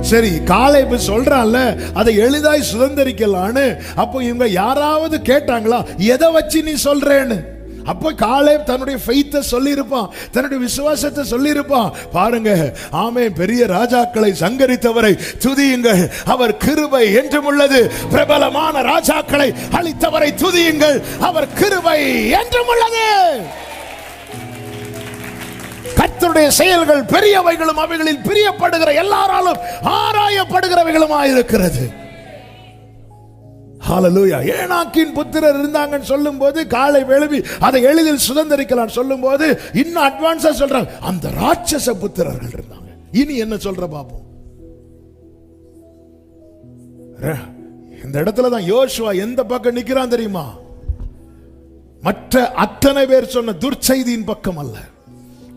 சரி காலேபு சொல்றான்ல அதை எளிதாய் சுதந்திரிக்கலான்னு. அப்போ இவங்க யாராவது கேட்டாங்களா எதை வச்சு நீ சொல்றேன்னு? அப்போ காலே தன்னுடைய ஃபெய்த்தை சொல்லியிருப்பான் தன்னுடைய விசுவாசத்தை சொல்லியிருப்பான். பாருங்க ஆமே பெரிய ராஜாக்களை சங்கரித்தவரை துதியுங்கள். அவர் கிருபை என்றும் உள்ளது. பிரபலமான ராஜாக்களை அளித்தவரை துதியுங்கள். அவர் கிருபை என்றும் உள்ளது. கத்தருடைய செயல்கள் பெரியவைகளும் அவைகளில் பிரியப்படுகிற எல்லாராலும் ஆராயப்படுகிறவைகளுமாயிருக்கிறது. ஹாலலூயா ஏனாக்கின் புத்திரர் இருந்தாங்கன்னு சொல்லும்போது காலை வெளுவி அதை எளிதில் சுதந்திரிக்கலாம் சொல்லும்போது இன்னும் அட்வான்ஸா சொல்றாங்க. அந்த ராட்சச புத்திரர்கள் இருந்தாங்க. இனி என்ன சொல்ற பாப்போம்? இந்த இடத்துல தான் யோசுவா எந்த பக்கம் நிக்கிறான் தெரியுமா? மற்ற அத்தனை பேர் சொன்ன துர்ச்செய்தியின் பக்கம் அல்ல.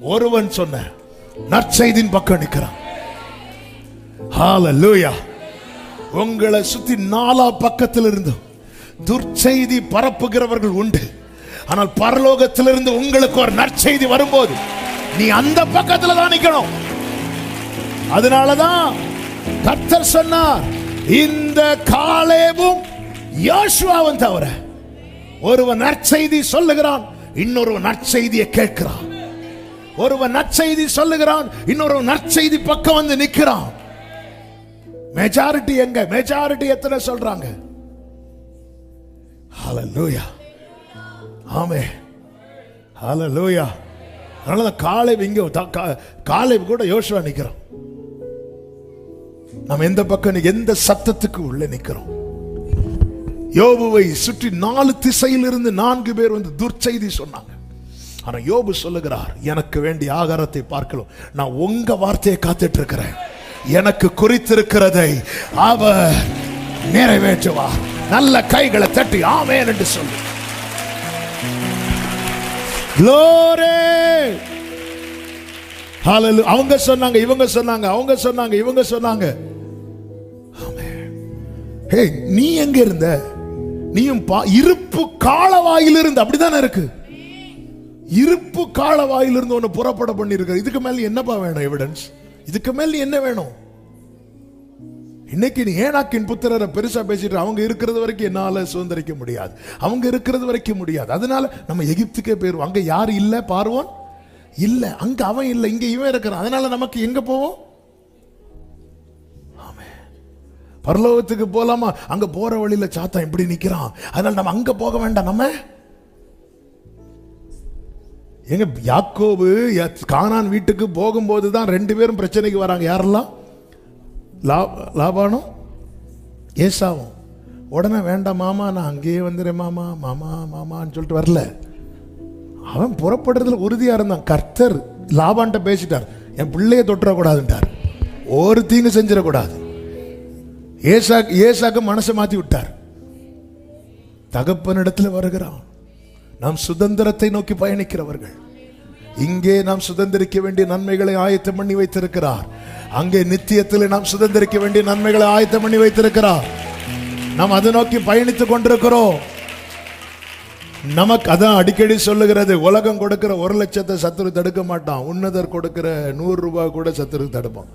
ஒருவன் சொன்ன நற்செய்தியின் பக்கம் நிற்கிறான். ஹalleluya உங்களை சுத்தி நாலா பக்கத்தில் இருந்து துர்ச்செய்தி பரப்புகிறவர்கள் உண்டு. ஆனால் பரலோகத்திலிருந்து உங்களுக்கு ஒரு நற்செய்தி வரும்போது நீ அந்த பக்கத்துல தான் நிக்கணும். அதனாலதான் கர்த்தர் சொன்னார் இந்த காலேவும் யோசுவாவும் தவிர ஒருவன் நற்செய்தி சொல்லுகிறான் இன்னொருவன் நற்செய்தியை கேட்கிறான். ஒருவன் நற்செய்தி சொல்லுகிறான் இன்னொரு நற்செய்தி பக்கம் வந்து நிக்கிறான் மெஜாரிட்டி எங்க? மெஜாரிட்டி எத்தனை சொல்றாங்க? ஹalleluya ஆமே. ஹalleluya அதனால காலை இங்க கா- காலை கூட யோசுவா நிக்கிறோம் நம்ம எந்த பக்கம் எந்த சத்தத்துக்கு உள்ள நிக்கிறோம் யோபுவை சுற்றி நாலு திசையிலிருந்து நான்கு பேர் வந்து துர்ச்செய்தி சொன்னாங்க. ஆனால் யோபு சொல்லுகிறார் எனக்கு வேண்டிய ஆகாரத்தை பார்க்கலாம் நான் உங்க வார்த்தையை காத்துட்டு இருக்கிறேன் எனக்கு குறித்திருக்கிறதை அவர் நிறைவேற்றுவார். நல்ல கைகளை தட்டி ஆமேன் என்று சொல்லு. அவங்க சொன்னாங்க இவங்க சொன்னாங்க அவங்க சொன்னாங்க இவங்க சொன்னாங்க. நீ எங்க இருந்த? நீயும் பா- இருப்பு காலவாயிலிருந்து அப்படிதானே இருக்கு. இருப்பு கால வாயிலிருந்து ஒன்று புறப்பட பண்ணிருக்க இதுக்கு மேல என்னப்பா வேணும் எவிடன்ஸ் இதுக்கு மேல என்ன வேணும்? இன்னைக்கு நீ ஏனாக்கின் புத்திரரை பெருசா பேசிட்டு அவங்க இருக்கிறது வரைக்கும் என்னால சுதந்திரிக்க முடியாது. அவங்க இருக்கிறது வரைக்கும் முடியாது. அதனால நம்ம எகிப்துக்கே போயிருவோம். அங்க யாரு இல்லை பார்வோன்? இல்லை அங்க அவன் இல்லை இங்க இவன் இருக்கிறான். அதனால நமக்கு எங்க போவோம்? பரலோகத்துக்கு போலாமா? அங்க போற வழியில சாத்தான் இப்படி நிக்கிறான். அதனால நம்ம அங்க போக வேண்டாம் நம்ம எங்க யாக்கோபு யா- கானான் வீட்டுக்கு போகும்போது தான் ரெண்டு பேரும் பிரச்சனைக்கு வராங்க. யாரெல்லாம்? லா- லாபானும் ஏசாவும். உடனே வேண்டாம் மாமா நான் அங்கேயே வந்துடுறேன் மாமா மாமா மாமான்னு சொல்லிட்டு வரல. அவன் புறப்படுறதுல உறுதியாக இருந்தான். கர்த்தர் லாபான்ட்ட பேசிட்டார். என் பிள்ளைய தொட்டுறக்கூடாதுன்ட்டார் ஒரு தீங்கு செஞ்சிடக்கூடாது. ஏசா ஏசாக்கு மனசை மாற்றி விட்டார். தகப்பனிடத்தில் வருகிறான். நாம் சுதந்திரத்தை நோக்கி பயணிக்கிறவர்கள். இங்கே நாம் சுதந்திரிக்க வேண்டிய நன்மைகளை ஆயத்தம் பண்ணி வைத்திருக்கிறார். அங்கே நித்தியத்தில் நாம் சுதந்திரிக்க வேண்டிய நன்மைகளை ஆயத்தம் பண்ணி வைத்திருக்கிறார். நாம் அதை நோக்கி பயணித்துக் கொண்டிருக்கிறோம். நமக்கு அதான் அடிக்கடி சொல்லுகிறது உலகம் கொடுக்கிற ஒரு லட்சத்தை சத்துரு தடுக்க மாட்டான். உன்னதர் கொடுக்கிற நூறு ரூபாய் கூட சத்துரு தடுப்பான்.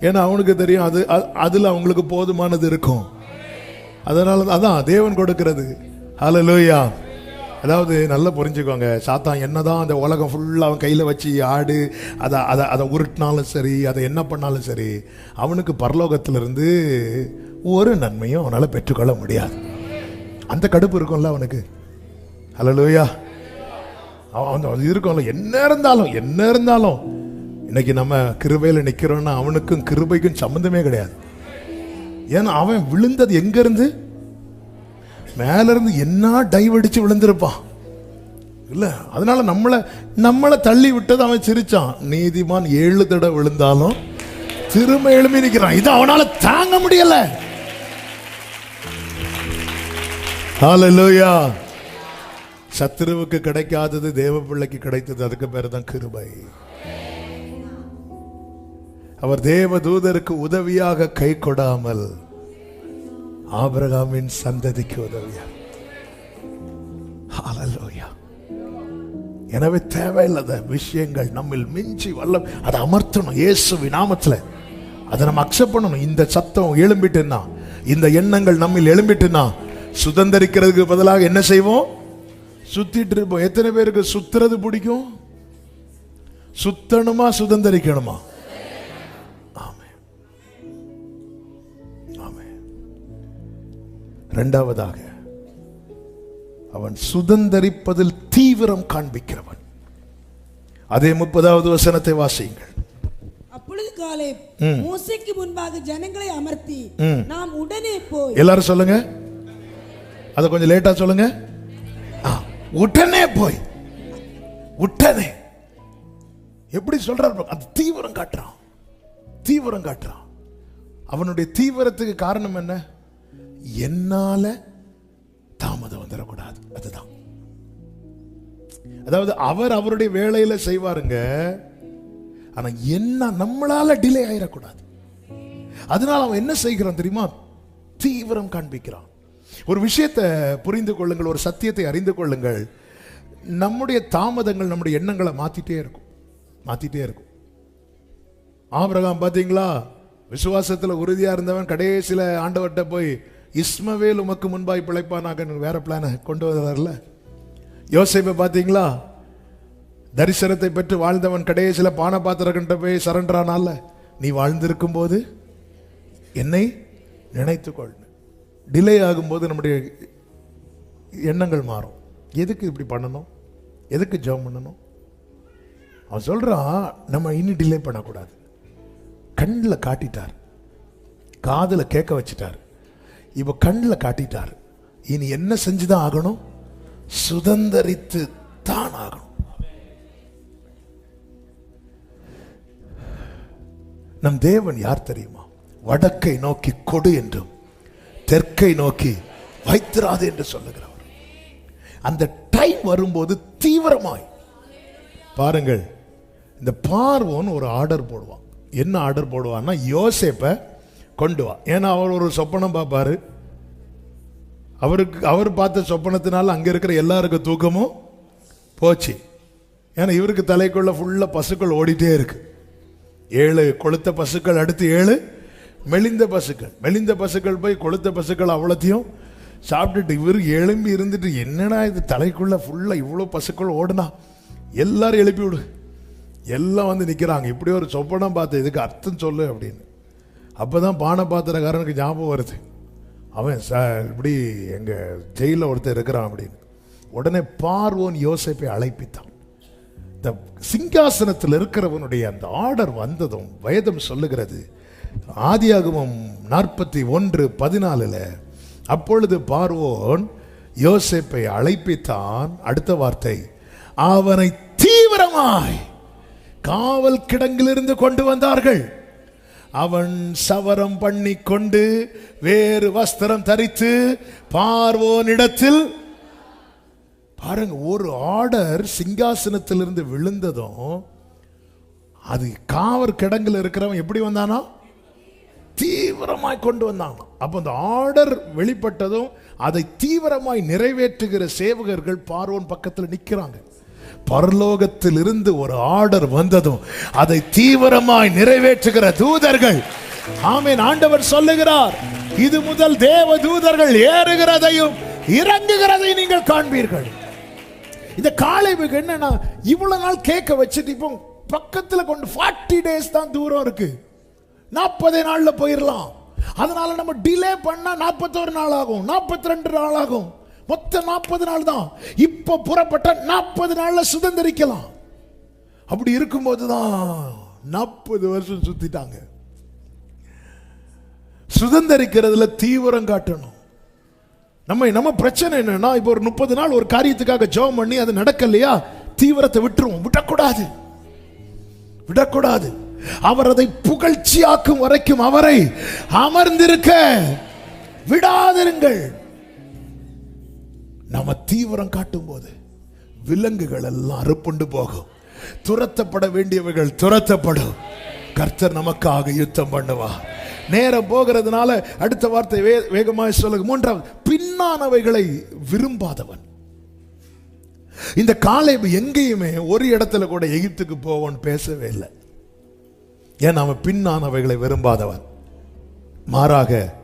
ஏன்னா அவனுக்கு தெரியும் அது அ- அதுல அவங்களுக்கு போதுமானது இருக்கும். அதனால தான் அதான் தேவன் கொடுக்கிறது. ஹalleluya அதாவது நல்லா புரிஞ்சுக்கோங்க. சாத்தான் என்னதான் அந்த உலகம் ஃபுல்லாக அவன் கையில் வச்சு ஆடு அதை அதை அதை உருட்டினாலும் சரி அதை என்ன பண்ணாலும் சரி அவனுக்கு பரலோகத்திலிருந்து ஒரு நன்மையும் அவனால் பெற்றுக்கொள்ள முடியாது. அந்த கடுப்பு இருக்கும்ல அவனுக்கு. ஹalleluya. அவன் இருக்கும்ல. என்ன இருந்தாலும் என்ன இருந்தாலும் இன்னைக்கு நம்ம கிருபையில் நிற்கிறோன்னா அவனுக்கும் கிருபைக்கும் சம்மந்தமே கிடையாது. ஏன்னா அவன் விழுந்தது எங்கேருந்து? இருந்து மேல இருந்து என்ன டைவ் அடிச்சு விழுந்திருப்பான்? இல்ல அதனால நம்மளை நம்மளை தள்ளி விட்டது அவன் சிரிச்சான். நீதிமான் ஏழு தடவை விழுந்தாலும் திரும்ப எழுப்பி நிற்கிறான் இது அவனால தாங்க முடியல. ஹalleluya சத்துருவுக்கு கிடைக்காதது தேவ பிள்ளைக்கு கிடைத்தது அதுக்கு பேர் தான் கிருபை. அவர் தேவ தூதருக்கு உதவியாக கை கொடாமல் ஆபிரகாமின் சந்ததிக்கு உதவியா? ஹalleluya. எனவே தேவையில்லாத விஷயங்கள் நம்மில் மிஞ்சி வல்ல அதை அமர்த்தணும் இயேசு நாமத்துல. அதை நம்ம அக்செப்ட் பண்ணணும். இந்த சத்தம் எழும்பிட்டுன்னா இந்த எண்ணங்கள் நம்மில் எழும்பிட்டுன்னா சுதந்திரிக்கிறதுக்கு பதிலாக என்ன செய்வோம்? சுத்திட்டு இருப்போம். எத்தனை பேருக்கு சுத்துறது பிடிக்கும்? சுத்தணுமா சுதந்திரிக்கணுமா? இரண்டாவதாக அவன் சுதந்தரிப்பதில் தீவிரம் காண்பிக்கிறவன். அதே முப்பதாவது வசனத்தை வாசியுங்கள். அப்பொழுது காலே மோசைக்கு முன்பாக ஜனங்களை அமர்த்தி நாம் உடனே போய் எல்லாரும் சொல்லுங்க. அத கொஞ்சம் லேட்டா சொல்லுங்க. உடனே போய். உடனே. எப்படி சொல்றாரு. அது தீவிரம் காட்டுறான். தீவிரம் காட்டுறான். அவனுடைய தீவிரத்துக்கு காரணம் என்ன? என்னால் தாமதம் வந்துடக்கூடாது. அதுதான். அதாவது அவர் அவருடைய வேலையில செய்வாருங்க. ஆனா என்ன நம்மளால டிலே ஆயிடக்கூடாது. அதனால அவன் என்ன செய்கிறான் தெரியுமா? தீவிரம் காண்பிக்கிறான். ஒரு விஷயத்தை புரிந்து கொள்ளுங்கள் ஒரு சத்தியத்தை அறிந்து கொள்ளுங்கள். நம்முடைய தாமதங்கள் நம்முடைய எண்ணங்களை மாத்திட்டே இருக்கும். மாத்திட்டே இருக்கும். ஆபிரகாம் பார்த்தீங்களா? விசுவாசத்துல உறுதியா இருந்தவன் கடைசியில ஆண்டவர்கிட்ட போய் இஸ்மவேல் உமக்கு முன்பாய் பிழைப்பானாக வேற பிளானை கொண்டு வர்றாருல யோசிப்பை பார்த்தீங்களா? தரிசனத்தை பெற்று வாழ்ந்தவன் கடைசியில பானபாத்திரக்கிட்ட போய் சரண்டரானால நீ வாழ்ந்திருக்கும் போது என்னை நினைத்துக்கொள். டிலே ஆகும்போது நம்முடைய எண்ணங்கள் மாறும். எதுக்கு இப்படி பண்ணணும்? எதுக்கு ஜெபம் பண்ணணும்? அவன் சொல்கிறான் நம்ம இனி டிலே பண்ணக்கூடாது. கண்ணில் காட்டிட்டார். காதில் கேட்க வச்சிட்டார். இப்போ கண்ணில் காட்டிட்டார். இனி என்ன செஞ்சு தான் ஆகணும்? சுதந்தரித்து தான் ஆகணும். நம் தேவன் யார் தெரியுமா? வடக்கை நோக்கி கொடு என்றும் தெற்கை நோக்கி வைத்திராது என்று சொல்லுகிறவர். அந்த டைம் வரும்போது தீவிரமாய். பாருங்கள் இந்த பார்வோன்னு ஒரு ஆர்டர் போடுவான். என்ன ஆர்டர் போடுவான்னா யோசேப்பை கொண்டு வா. ஏன்னா அவர் ஒரு சொப்பனம் பார்ப்பாரு. அவருக்கு அவர் பார்த்த சொப்பனத்தினால அங்கே இருக்கிற எல்லாருக்கும் தூக்கமும் போச்சு. ஏன்னா இவருக்கு தலைக்குள்ள ஃபுல்லாக பசுக்கள் ஓடிட்டே இருக்கு. ஏழு கொளுத்த பசுக்கள் அடுத்து ஏழு மெலிந்த பசுக்கள். மெலிந்த பசுக்கள் போய் கொளுத்த பசுக்கள் அவ்வளோத்தையும் சாப்பிட்டுட்டு இவர் எழும்பி இருந்துட்டு என்னடா இது தலைக்குள்ளே ஃபுல்லாக இவ்வளோ பசுக்கள் ஓடுனா? எல்லாரும் எழுப்பி விடு. எல்லாம் வந்து நிற்கிறாங்க இப்படி ஒரு சொப்பனம் பார்த்து இதுக்கு அர்த்தம் சொல்லு அப்படின்னு. அப்போ தான் பானை பாத்திரக்காரனுக்கு ஞாபகம் வருது. அவன் சார் இப்படி எங்கள் ஜெயிலில் ஒருத்தர் இருக்கிறான் அப்படின்னு. உடனே பார்வோன் யோசேப்பை அழைப்பித்தான். இந்த சிங்காசனத்தில் இருக்கிறவனுடைய அந்த ஆர்டர் வந்ததும் வேதம் சொல்லுகிறது ஆதியாகமம் நாற்பத்தி ஒன்று பதினாலுல அப்பொழுது பார்வோன் யோசேப்பை அழைப்பித்தான். அடுத்த வார்த்தை அவனை தீவிரமாய் காவல் கிடங்கிலிருந்து கொண்டு வந்தார்கள். அவன் சவரம் பண்ணி கொண்டு வேறு வஸ்திரம் தரித்து பார்வோனிடத்தில் பாருங்க ஒரு ஆர்டர் சிங்காசனத்திலிருந்து விழுந்ததும் அது காவர் கிடங்கில் இருக்கிறவன் எப்படி வந்தானா தீவிரமாய் கொண்டு வந்தாங்க அப்போ அந்த ஆர்டர் வெளிப்பட்டதும் அதை தீவிரமாய் நிறைவேற்றுகிற சேவகர்கள் பார்வோன் பக்கத்தில் நிற்கிறாங்க பரலோகத்திலிருந்து ஒரு ஆர்டர் வந்ததும் அதை தீவிரமாய் நிறைவேற்றுகிற தூதர்கள் ஆமீன் ஆண்டவர் சொல்லுகிறார் இது முதல் தேவ தூதர்கள் ஏறுகிறதையும் இறங்குகிறதையும் நீங்கள் காண்பீர்கள். இந்த காலைவுக்கு என்னன்னா இவ்வளவு நாள் கேட்க வச்சுட்டு இப்போ பக்கத்தில் கொண்டு ஃபார்ட்டி டேஸ் தான் தூரம் இருக்கு. நாற்பது நாளில் போயிடலாம் அதனால நம்ம டிலே பண்ணா நாற்பத்தோரு நாள் ஆகும் நாற்பத்தி ரெண்டு நாள் ஆகும். மொத்தம் நாற்பது நாள் தான். இப்போ புறப்பட்ட நாற்பது நாளில் சுதந்திரிக்கலாம். அப்படி இருக்கும்போது தான் நாற்பது வருஷம் சுத்திட்டாங்க. சுதந்திரிக்கிறதுல தீவிரம் காட்டணும். நம்ம நம்ம பிரச்சனை என்னன்னா இப்போ ஒரு முப்பது நாள் ஒரு காரியத்துக்காக ஜெபம் பண்ணி அது நடக்கலையா? தீவிரத்தை விட்டுருவோம். விடக்கூடாது. விடக்கூடாது. அவர் அதை புகழ்ச்சியாக்கும் வரைக்கும் அவரை அமர்ந்திருக்க விடாதிருங்கள். நம்ம தீவிரம் காட்டும் போது விலங்குகள் எல்லாம் அறுப்புண்டு போகும். துரத்தப்பட வேண்டியவைகள் துரத்தப்படும். கர்த்தர் நமக்காக யுத்தம் பண்ணுவார் நேரம் போகிறதுனால அடுத்த வார்த்தை வே வேகமாக சொல்லுங்க. மூன்றாவது பின்னானவைகளை விரும்பாதவன். இந்த காலை எங்கேயுமே ஒரு இடத்துல கூட எகிப்துக்கு போவோன்னு பேசவே இல்லை. ஏன்? அவன் பின்னானவைகளை விரும்பாதவன். மாறாக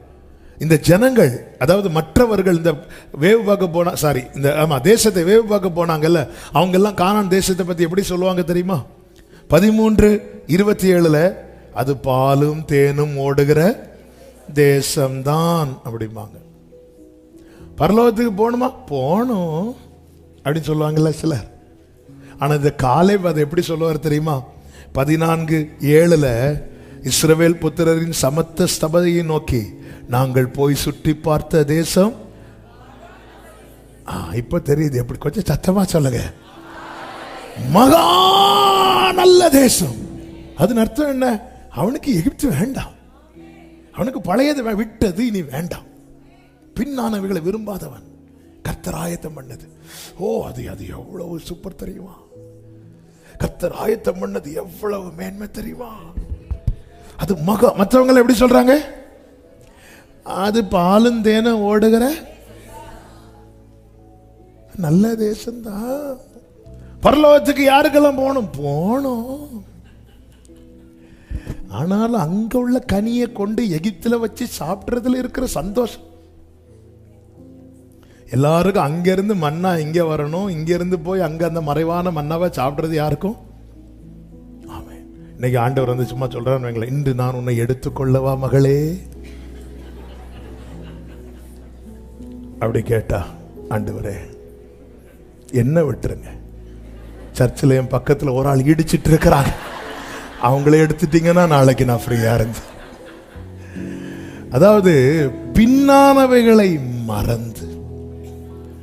இந்த ஜனங்கள் அதாவது மற்றவர்கள் இந்த வேவு பார்க்க போனா சாரி இந்த ஆமாம் தேசத்தை வேவு பார்க்க போனாங்கல்ல அவங்கெல்லாம் காணான் தேசத்தை பற்றி எப்படி சொல்லுவாங்க தெரியுமா? பதிமூன்று இருபத்தி ஏழில் அது பாலும் தேனும் ஓடுகிற தேசம்தான் அப்படிம்பாங்க. பரலோகத்துக்கு போகணுமா? போகணும் அப்படின்னு சொல்லுவாங்கல்ல சிலர். ஆனால் இந்த காலை அதை எப்படி சொல்லுவார் தெரியுமா? பதினான்கு ஏழில் இஸ்ரவேல் புத்திரரின் சமத்த ஸ்தபதியை நோக்கி நாங்கள் போய் சுற்றி பார்த்த தேசம். ஆ, இப்ப தெரியுது எப்படி கொஞ்சம் சத்தமா சொல்லுங்க. மகா நல்ல தேசம். அதன் அர்த்தம் என்ன? அவனுக்கு எகிப்து வேண்டாம். அவனுக்கு பழையது விட்டது இனி வேண்டாம். பின்னானவைகளை விரும்பாதவன் கர்த்தர் ஆயத்தம் பண்ணது. ஓ அது அது எவ்வளவு சூப்பர் தெரியுமா? கர்த்தர் ஆயத்தம் பண்ணது எவ்வளவு மேன்மை தெரியுமா? அது மக மற்றவங்களை எப்படி சொல்றாங்க? அது பாலும் தேனும் ஓடுகிற? நல்ல தேசம்தான் பரலோகத்துக்கு யாருக்கெல்லாம் போகணும்? போகணும். ஆனாலும் அங்க உள்ள கனியை கொண்டு எகிப்துல வச்சு சாப்பிட்றதுல இருக்கிற சந்தோஷம். எல்லாருக்கும் அங்கேருந்து மண்ணா இங்க வரணும். இங்கேருந்து போய் அங்க அந்த மறைவான மண்ணாவை சாப்பிட்றது யாருக்கும்? ஆமாம் இன்னைக்கு ஆண்டவர் வந்து சும்மா சொல்றான்னு வைங்களேன். இன்று நான் உன்னை எடுத்துக்கொள்ளவா மகளே? அப்படி கேட்டா ஆண்டவரே என்ன விட்டுருங்க. சர்ச்சில் என் பக்கத்துல ஒரு ஆள் இடிச்சிட்டு இருக்கிறாங்க அவங்களே எடுத்துட்டீங்கன்னா நாளைக்கு நான் ஃப்ரீயா இருந்தேன். அதாவது பின்னானவைகளை மறந்து.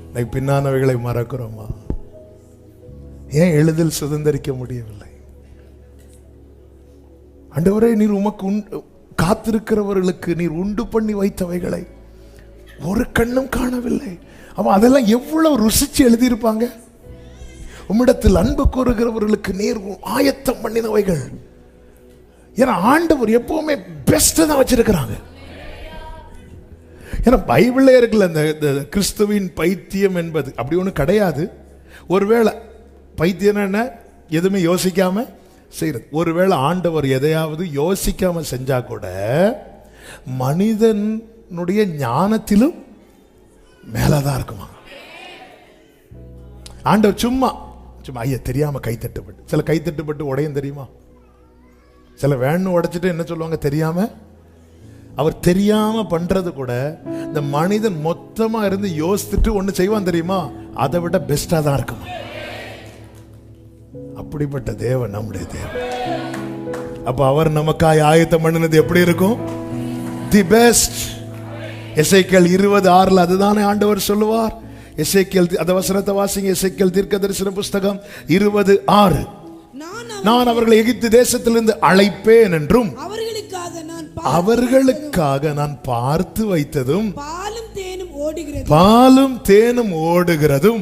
இன்னைக்கு பின்னானவைகளை மறக்கிறோமா? ஏன் எளிதில் சுதந்திரிக்க முடியவில்லை? அண்டவரே நீர் உமக்கு உண்டு காத்திருக்கிறவர்களுக்கு நீர் உண்டு பண்ணி வைத்தவைகளை ஒரு கண்ணும் காணவில்லை. அவன் அதெல்லாம் எவ்வளவு ருசிச்சு எழுதியிருப்பாங்க? உம்மிடத்தில் அன்பு கூறுகிறவர்களுக்கு நேர் ஆயத்தம் பண்ணினவைகள். ஏன்னா ஆண்டவர் எப்பவுமே பெஸ்ட் தான் வச்சிருக்கிறாங்க. ஏன்னா பைபிளே இருக்குல்ல இந்த இந்த கிறிஸ்துவின் பைத்தியம் என்பது அப்படி ஒன்றும் கிடையாது. ஒருவேளை பைத்தியம் என்ன? எதுவுமே யோசிக்காம செய்யறது. ஒருவேளை ஆண்டவர் எதையாவது யோசிக்காம செஞ்சா கூட மனிதன் மனிதனுடைய ஞானத்திலும் மேலதான் இருக்குமா? ஆண்டவர் சும்மா சும்மா ஐயா தெரியாம கைத்தட்டுப்பட்டு சில கைத்தட்டுப்பட்டு உடையும் தெரியுமா? சில வேணும் உடைச்சிட்டு என்ன சொல்லுவாங்க தெரியாம? அவர் தெரியாம பண்றது கூட இந்த மனிதன் மொத்தமா இருந்து யோசித்துட்டு ஒண்ணு செய்வான் தெரியுமா? அதை விட பெஸ்டா தான் இருக்கும்? அப்படிப்பட்ட தேவன் நம்முடைய தேவன். அப்ப அவர் நமக்காய் ஆயத்தம் பண்ணினது எப்படி இருக்கும்? தி பெஸ்ட் எசைக்கேல் இருபது ஆறுல அதுதானே ஆண்டவர் சொல்லுவார். எசைக்கேல் அந்த வசனத்தை வாசிங்க எசைக்கேல் தீர்க்க தரிசன புஸ்தகம் இருபது ஆறு. நான் அவர்- நான் அவர்களை எகிப்து தேசத்திலிருந்து அழைப்பேன் என்றும் அவர்களுக்காக நான் பார்த்து வைத்ததும் பாலும் தேனும் ஓடுகிறது பாலும் தேனும் ஓடுகிறதும்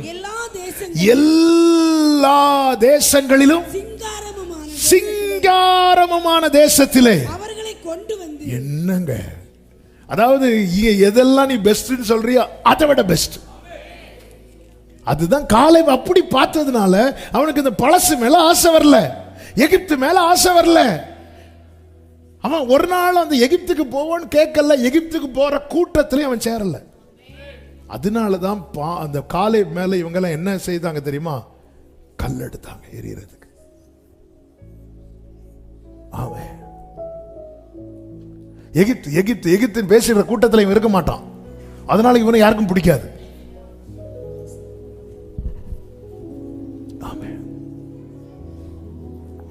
எல்லா தேசங்களிலும் சிங்காரமுமான சிங்காரமுமான தேசத்திலே அவர்களை கொண்டு வந்து என்னங்க? அதாவது எதெல்லாம் நீ பெஸ்ட்னு சொல்றியோ அதை விட பெஸ்ட் அதுதான் காலை அப்படி பார்த்ததுனால அவனுக்கு இந்த பழசு மேல ஆசை வரல. எகிப்து மேல ஆசை வரல. அவன் ஒரு நாள் அந்த எகிப்துக்கு போவான்னு கேட்கல எகிப்துக்கு போற கூட்டத்திலையும் அவன் சேரல. அதனால தான் பா அந்த காலை மேல இவங்கெல்லாம் என்ன செய்தாங்க தெரியுமா? கல் எடுத்தாங்க எரியறதுக்கு அவன் எகிப்து எகிப்து எகிப்து பேசுகிற கூட்டத்தில் இவன் இருக்க மாட்டான். அதனால இவனை யாருக்கும் பிடிக்காது.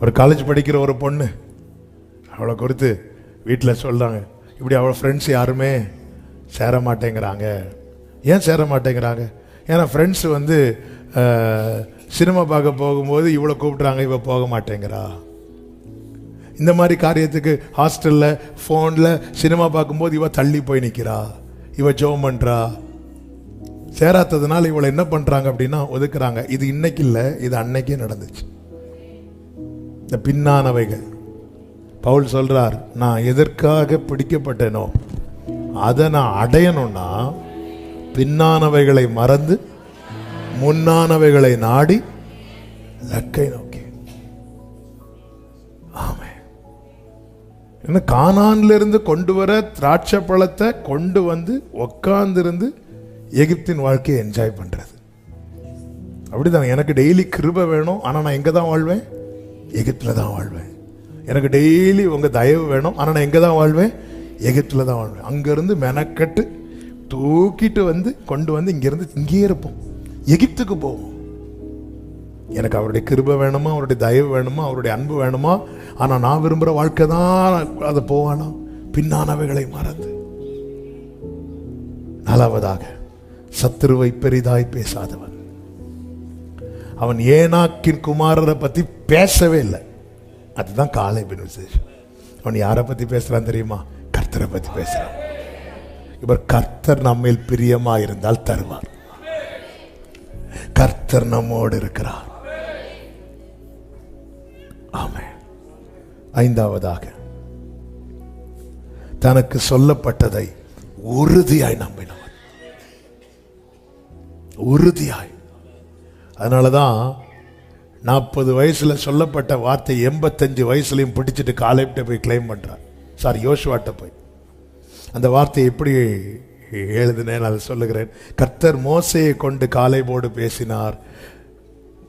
ஒரு காலேஜ் படிக்கிற ஒரு பொண்ணு அவளை குறித்து வீட்டில் சொல்கிறாங்க இப்படி அவள் ஃப்ரெண்ட்ஸ் யாருமே சேர மாட்டேங்கிறாங்க. ஏன் சேர மாட்டேங்கிறாங்க? ஏன்னா ஃப்ரெண்ட்ஸ் வந்து சினிமா பார்க்க போகும்போது இவ்வளோ கூப்பிட்றாங்க இவள் போக மாட்டேங்கிறா. இந்த மாதிரி காரியத்துக்கு ஹாஸ்டலில் ஃபோனில் சினிமா பார்க்கும்போது இவ தள்ளி போய் நிற்கிறா இவ ஜோம் பண்ணுறா சேராததுனால இவளை என்ன பண்ணுறாங்க அப்படின்னா ஒதுக்குறாங்க. இது இன்னைக்கு இல்லை இது அன்னைக்கே நடந்துச்சு. இந்த பின்னானவைகள். பவுல் சொல்கிறார் நான் எதற்காக பிடிக்கப்பட்டேனோ அதை நான் அடையணும்னா பின்னானவைகளை மறந்து முன்னானவைகளை நாடி லக்கை நோக்கி. ஆமை ஏன்னா கானான்லேருந்து கொண்டு வர திராட்சை பழத்தை கொண்டு வந்து உக்காந்துருந்து எகிப்தின் வாழ்க்கையை என்ஜாய் பண்ணுறது அப்படிதான் எனக்கு டெய்லி கிருபை வேணும் ஆனால் நான் எங்கே தான் வாழ்வேன்? எகிப்தில் தான் வாழ்வேன். எனக்கு டெய்லி உங்கள் தயவு வேணும் ஆனால் நான் எங்கே தான் வாழ்வேன்? எகிப்தில் தான் வாழ்வேன். அங்கேருந்து மெனக்கட்டு தூக்கிட்டு வந்து கொண்டு வந்து இங்கேருந்து இங்கேயே இருப்போம். எகிப்துக்கு போவோம். எனக்கு அவருடைய கிருபை வேணுமா? அவருடைய தயவு வேணுமா? அவருடைய அன்பு வேணுமா? ஆனால் நான் விரும்புகிற வாழ்க்கை தான் அதை போவானா? பின்னானவைகளை மறந்து. நாலாவதாக சத்துருவை பெரிதாய் பேசாதவன். அவன் ஏனாக்கின் குமாரரை பத்தி பேசவே இல்லை. அதுதான் காலை விசேஷம். அவன் யாரை பத்தி பேசுகிறான் தெரியுமா? கர்த்தரை பத்தி பேசுறான். இவர் கர்த்தர் நம்மில் பிரியமா இருந்தால் தருவார். கர்த்தர் நம்மோடு இருக்கிறார். ஐந்தாவதாக தனக்கு சொல்லப்பட்டதை உறுதியாய் நம்பினவன். உறுதியாய். அதனாலதான் நாற்பது வயசுல சொல்லப்பட்ட வார்த்தை எண்பத்தஞ்சு வயசுலயும் பிடிச்சிட்டு காலையிட்ட போய் கிளைம் பண்றான் சாரி யோசுவாட்ட போய். அந்த வார்த்தையை எப்படி எழுதினேன் அதை சொல்லுகிறேன். கர்த்தர் மோசையை கொண்டு காலைபோடு பேசினார்.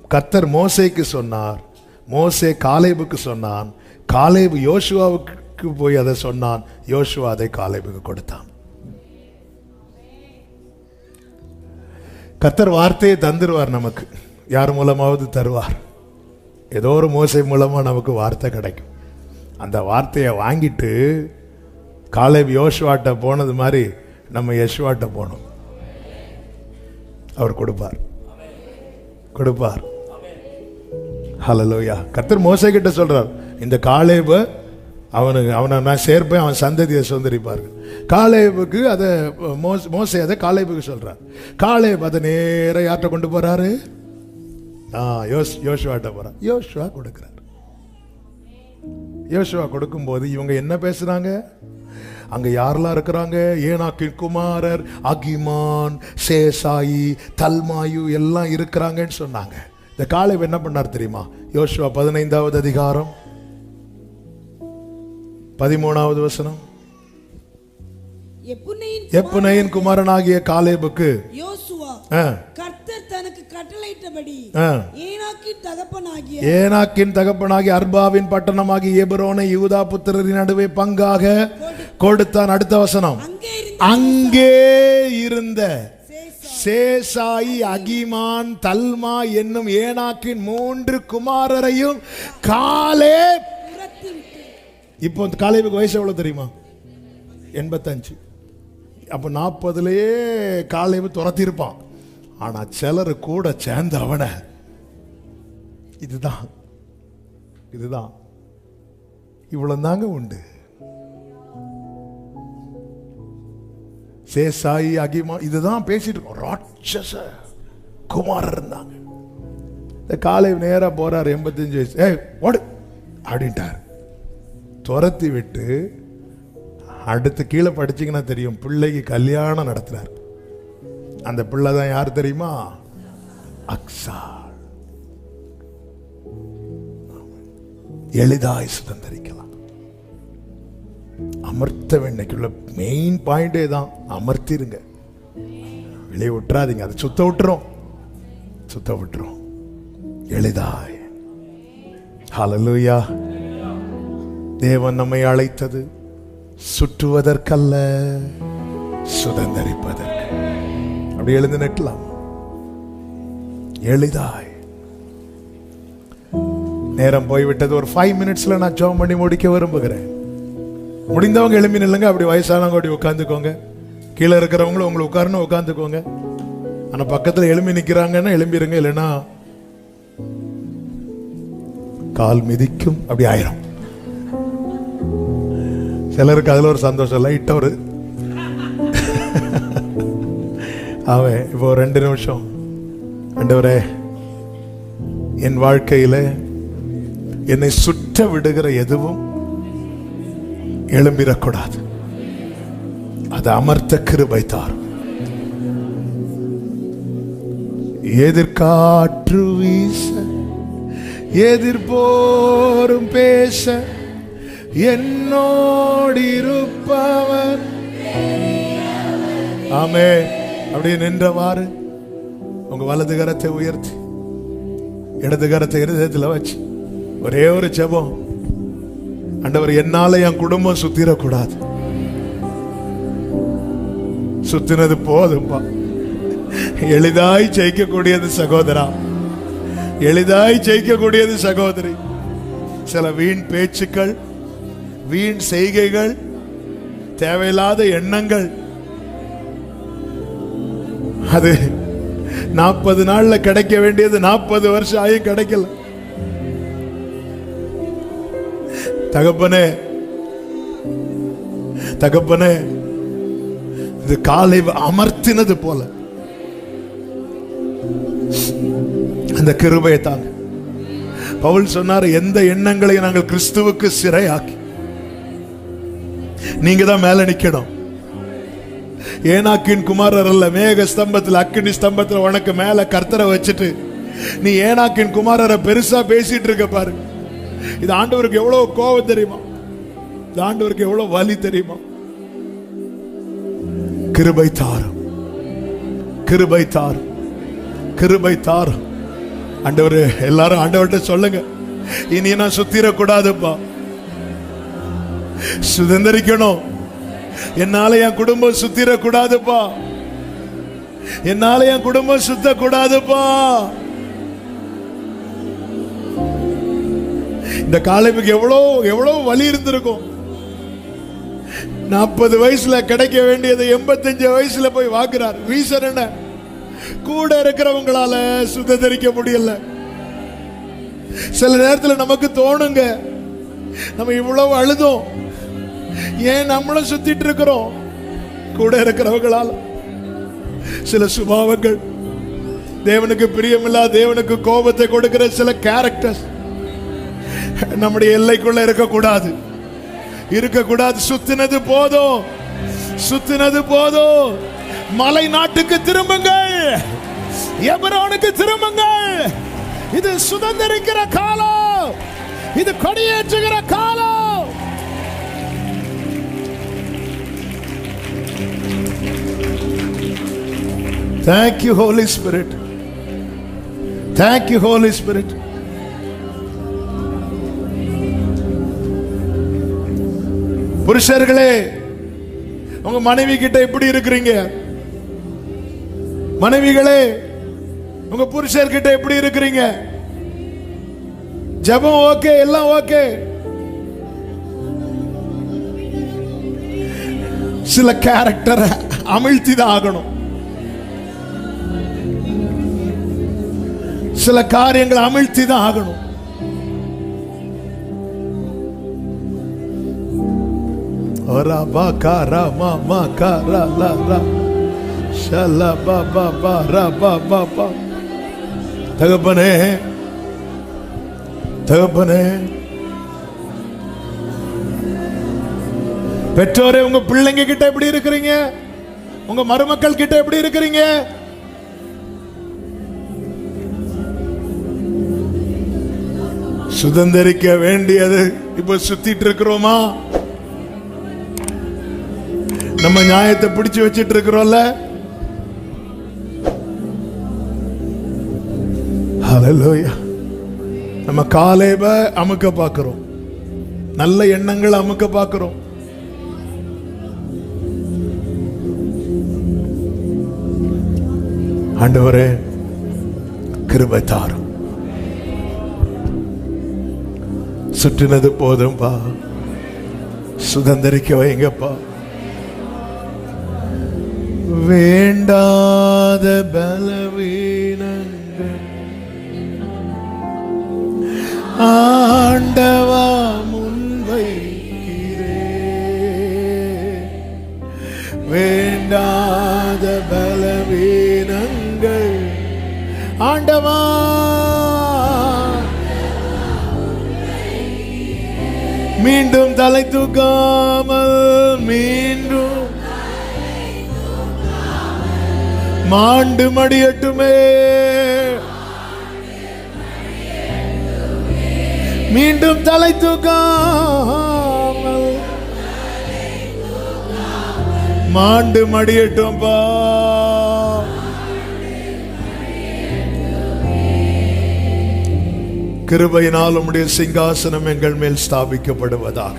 கர்த்தர் மோசைக்கு சொன்னார். மோசே காலைபுக்கு சொன்னான். காலேபு யோசுவாவுக்கு போய் அதை சொன்னான். யோசுவா அதை காலேபுக்கு கொடுத்தான். கர்த்தர் வார்த்தையை தந்துருவார் நமக்கு. யார் மூலமாவது தருவார். ஏதோ ஒரு மோசை மூலமா நமக்கு வார்த்தை கிடைக்கும். அந்த வார்த்தையை வாங்கிட்டு காலேப் யோசுவாட்ட போனது மாதிரி நம்ம யசுவாட்ட போனோம். அவர் கொடுப்பார். கொடுப்பார். ஹலலோயா கர்த்தர் மோசை கிட்ட சொல்றார். இந்த காலேப அவனுக்கு அவனை நான் சேர்ப்பேன் அவன் சந்ததியை சுதந்திரிப்பார்கள். காலேவுக்கு அதை மோஸ் மோசை அதை காலேவுக்கு சொல்றார். காலேவ் அதை நேராக யார்கிட்ட கொண்டு போகிறாரு ஆ யோஸ் யோசுவாட்ட போறார். யோசுவா கொடுக்குறார். யோசுவா கொடுக்கும்போது இவங்க என்ன பேசுகிறாங்க அங்க யாரெல்லாம் இருக்கிறாங்க? ஏனாக்கின் குமாரர் அகிமான் சேசாயி தல்மாயு எல்லாம் இருக்கிறாங்கன்னு சொன்னாங்க. இந்த காலை என்ன பண்ணார் தெரியுமா? யோசுவா பதினைந்தாவது அதிகாரம். பதிமூணாவது வசனம். எப்புனையின் குமாரனாகிய காலேபுக்கு கர்த்தர் தனக்கு கட்டளையிட்டபடி. ஏனாக்கின் தகப்பனாகிய அர்பாவின் பட்டணமாகிய எபரோனை யூதா புத்திரரின் நடுவே பங்காக கொடுத்தான். அடுத்த வசனம். அங்கே இருந்த சேசாயி அகிமான் தல்மா என்னும் ஏனாக்கின் மூன்று குமாரரையும் காலே இப்போ காலேபுக்கு வயசு எவ்வளோ தெரியுமா? எண்பத்தஞ்சு. அப்போ நாற்பதுலேயே காலேபு துரத்திருப்பான். ஆனால் சிலர் கூட சேர்ந்து அவனை இதுதான். இதுதான். இவ்வளவு தாங்க உண்டு. சேசாயி அகிமா இதுதான் பேசிட்டு இருக்கோம். ராட்சச குமாரர் இருந்தாங்க. இந்த காலை நேராக போறார் எண்பத்தஞ்சு வயசு. ஏ ஓடு அப்படின்ட்டார். துரத்தி விட்டு அடுத்து கீழே படிச்சீங்கன்னா தெரியும். பிள்ளைக்கு கல்யாணம் நடத்துறார் அந்த பிள்ளை தான் யார் தெரியுமா? அக்ஸா எளிதாய் சுதந்திரிக்கலாம். அமர்த்த வேண்டிக்குள்ள மெயின் பாயிண்டே தான். அமர்த்திருங்க. வெளியே விட்டுறாதீங்க. அதை சுத்த விட்டுரும். சுத்த விட்டுரும். எளிதாய். ஹலலூயா தேவன் நம்மை அழைத்தது சுற்றுவதற்கல்ல சுதந்தரிப்பதற்கு. அப்படி எழுந்து நிற்கலாம். எளிதாய். நேரம் போய்விட்டது. ஒரு ஃபைவ் மினிட்ஸ்ல நான் ஜோம் பண்ணி முடிக்க விரும்புகிறேன். முடிந்தவங்க எழுப்பி நில்லுங்க. அப்படி வயசானவங்க அப்படி உட்காந்துக்கோங்க கீழே இருக்கிறவங்களும் உங்களை உட்காரணும் உட்காந்துக்கோங்க ஆனா பக்கத்துல எழும்பி நிக்கிறாங்கன்னா எழும்பிடுங்க இல்லைன்னா கால் மிதிக்கும். அப்படி ஆயிரும். சிலருக்கு அதில் ஒரு சந்தோஷம் லைட்டாக ஒரு. அவன் இப்போ ரெண்டு நிமிஷம். ஆண்டவரே என் வாழ்க்கையில என்னை சுற்ற விடுகிற எதுவும் எழும்பிடக்கூடாது. அது அமர்த்த கிருபை தார் எதிர்காற்று வீச எதிர்போரும் பேச என்னோடிருப்பவர். ஆமே அப்படியே நின்றவாறு. உங்க வலது கரத்தை உயர்த்தி. இடது கரத்தை இருதயத்தில் வச்சு. ஒரே ஒரு ஜெபம். அண்டவர் என்னால என் குடும்பம் சுத்திரக்கூடாது. சுத்தினது போதும்பா. எளிதாய் ஜெயிக்கக்கூடியது சகோதரா. எளிதாய் ஜெயிக்கக்கூடியது சகோதரி. சில வீண் பேச்சுக்கள் வீண் செய்கைகள் தேவையில்லாத எண்ணங்கள். அது நாற்பது நாள்ல கிடைக்க வேண்டியது நாற்பது வருஷம் ஆகி கிடைக்கல. தகப்பனே தகப்பனே இது காலை அமர்த்தினது போல. அந்த கிருபையை தாங்க பவுல் சொன்னார் எந்த எண்ணங்களையும் நாங்கள் கிறிஸ்துவுக்கு சிறையாக்கி நீங்க தான் மேல நிக்கணும். ஏனாக்கின் குமாரர் அல்ல மேக ஸ்தம்பத்தில் அக்கினி ஸ்தம்பத்தில் உனக்கு மேல கர்த்தரை வச்சுட்டு நீ ஏனாக்கின் குமாரரை பெருசா பேசிட்டு இருக்க பாரு. இது ஆண்டவருக்கு எவ்வளவு கோபம் தெரியுமா? இது ஆண்டவருக்கு எவ்வளவு வலி தெரியுமா? கிருபை தாரும். கிருபை தாரும். கிருபை தாரும். ஆண்டவர் எல்லாரும் ஆண்டவர்கிட்ட சொல்லுங்க. இனி நான் சுத்திரக்கூடாதுப்பா. சுதந்திரிக்கணும். என்னால என் குடும்பம் சுத்திரக்கூடாதுப்பா. என்னால என் குடும்பம் சுத்தக்கூடாதுப்பா. இந்த காலமைக்கு எவ்வளோ எவ்வளோ வலி இருந்திருக்கும். நாற்பது வயசுல கிடைக்க வேண்டியதை எண்பத்தஞ்சு வயசுல போய் வாக்குறார் ரீசன் என்ன? கூட இருக்கிறவங்களால சுதந்திரிக்க முடியல. சில நேரத்துல நமக்கு தோணுங்க. நம்ம இவ்வளவு அழுதோம். ஏன் நம்மளும் சுத்திட்டு இருக்கிறோம்? கூட இருக்கிறவங்களால சில சுபாவங்கள். தேவனுக்கு பிரியமில்லா தேவனுக்கு கோபத்தை கொடுக்கிற சில கேரக்டர்ஸ் நம்முடைய எல்லைக்குள்ள இருக்கக்கூடாது. இருக்கக்கூடாது. சுத்தினது போதும். சுத்தினது போதும். மலை நாட்டுக்கு திரும்புங்கள். எபரோனுக்கு திரும்புங்கள். இது சுதந்திரிக்கிற காலம். இது கொடியேற்றுகிற காலம். Thank you, Holy Spirit. Thank you, Holy Spirit. புருஷர்களே உங்க மனைவி கிட்ட எப்படி இருக்கிறீங்க மனைவிகளே உங்க புருஷர்கிட்ட எப்படி இருக்கிறீங்க ஜெபம் ஓகே எல்லாம் ஓகே சில கேரக்டரை அமிழ்த்தி தான் ஆகணும் சில காரியங்களை அமிழ்த்தி தான் ஆகணும் Ora ba ka ra ma ma ka பா la la. Shala தகப்பனே தகப்பனே. பெற்றோரே உங்க பிள்ளைங்க கிட்ட எப்படி இருக்கிறீங்க? உங்க மருமக்கள் கிட்ட எப்படி இருக்கிறீங்க? சுதந்திரிக்க வேண்டியது. இப்ப சுத்திட்டு இருக்கிறோமா? நம்ம நியாயத்தை பிடிச்சு வச்சிட்டு இருக்கிறோம்ல? நம்ம காலேப அமுக்க பார்க்கிறோம். நல்ல எண்ணங்களை அமுக்க பார்க்கிறோம். ஆண்டவரே கிருபை தாரும். சுற்றினது போதும்பா. சுதந்திரிக்க வைங்கப்பா. வேண்டாத பலவீனங்கள். ஆண்டவா முன்வைக்கிறே வேண்டாத பலவீனங்கள். ஆண்டவா மீண்டும் தலை தூக்காமல் மீண்டும் மாண்டு மடியட்டுமே. மீண்டும் தலை தூக்காமல் மாண்டு மடியட்டும்பா. கிருபையினால் உம்முடைய சிங்காசனம் எங்கள் மேல் ஸ்தாபிக்கப்படுவதாக.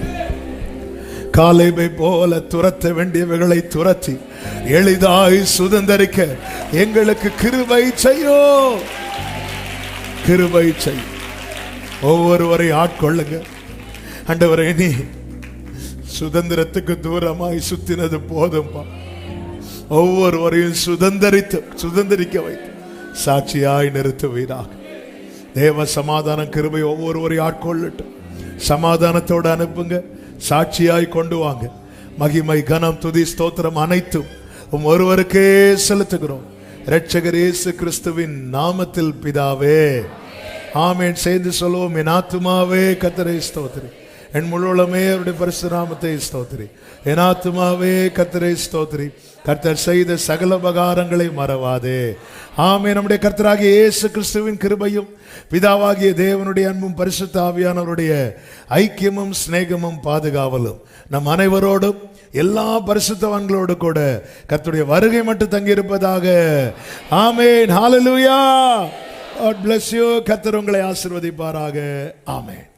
காலைமை போல துரத்த வேண்டியவைகளை துரத்தி எளிதாய் சுதந்திரிக்க எங்களுக்கு கிருபை செய்யோ. கிருபை செய் ஒவ்வொருவரை ஆட்கொள்ளுங்க. அண்டவரை நீ சுதந்திரத்துக்கு தூரமாய் சுத்தினது போதும்பா. ஒவ்வொருவரையும் சுதந்திரித்து சுதந்திரிக்க வைத்து சாட்சியாய் நிறுத்துவீராக. தேவ சமாதானம் கிருபை ஒவ்வொருவரையும் ஆட்கொள்ளட்டும். சமாதானத்தோடு அனுப்புங்க. சாட்சியாய் கொண்டு வாங்க. மகிமை கனம் துதி ஸ்தோத்திரம் அனைத்தும் உம் ஒருவருக்கே செலுத்துகிறோம். இரட்சகர் இயேசு கிறிஸ்துவின் நாமத்தில் பிதாவே. ஆமேன். செய்து சொல்லுவோம். என் ஆத்துமாவே கத்தரை ஸ்தோத்திரி. என் முழுவலமே அவருடைய பரிசுராமத்தை ஸ்தோத்திரி. என் ஆத்மாவே கத்தரை ஸ்தோத்திரி. கர்த்தர் செய்த சகல பகாரங்களை மறவாதே. ஆமே நம்முடைய கர்த்தராகிய இயேசு கிறிஸ்துவின் கிருபையும் பிதாவாகிய தேவனுடைய அன்பும் பரிசுத்த ஆவியானவருடைய ஐக்கியமும் சிநேகமும் பாதுகாவலும் நம் அனைவரோடும் எல்லா பரிசுத்தவான்களோடு கூட கர்த்தருடைய வருகை மட்டும் தங்கியிருப்பதாக. ஆமேன். ஹாலலூயா God bless யூ கர்த்தர் உங்களை ஆசிர்வதிப்பாராக. ஆமேன்.